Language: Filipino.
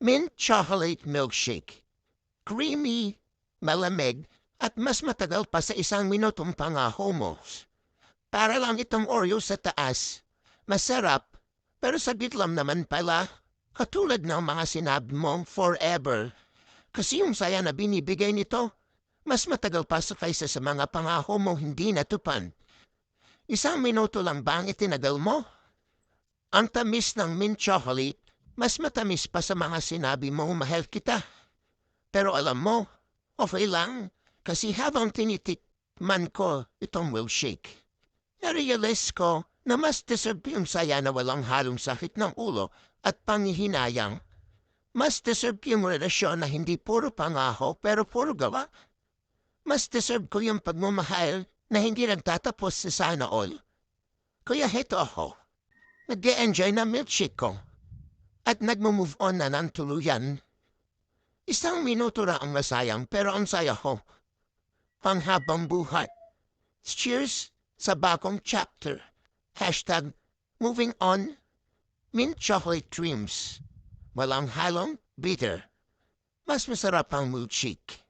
mint chocolate milkshake. Creamy, malamig, at mas matagal pa sa isang minutong pangaho mo. Para lang itong Oreo sa taas. Masarap, pero saglit lang naman pala. Katulad ng mga sinabi mong forever. Kasi yung saya na binibigay nito, mas matagal pa sa kaysa sa mga pangako mo hindi natupan. Isang minuto lang ba ang itinagal mo? Ang tamis ng mint chocolate, mas matamis pa sa mga sinabi mo mahal kita. Pero alam mo, okay lang, kasi habang tinitikman ko itong milkshake, narealize ko na mas deserve yung saya na walang halong sakit ng ulo at panghihinayang. Mas deserve yung relasyon na hindi puro pangako pero puro gawa. Mas deserve ko yung pagmamahal na hindi nagtatapos sa sana all. Kaya heto ako, nag enjoy na milkshake ko at nagmo-move on na ng tuluyan. Isang minuto na ang masayang pero ang saya ko. Panghabang buhay. Cheers sa bagong chapter. Hashtag moving on. Mint chocolate dreams. Walang halong bitter. Mas masarap ang milkshake.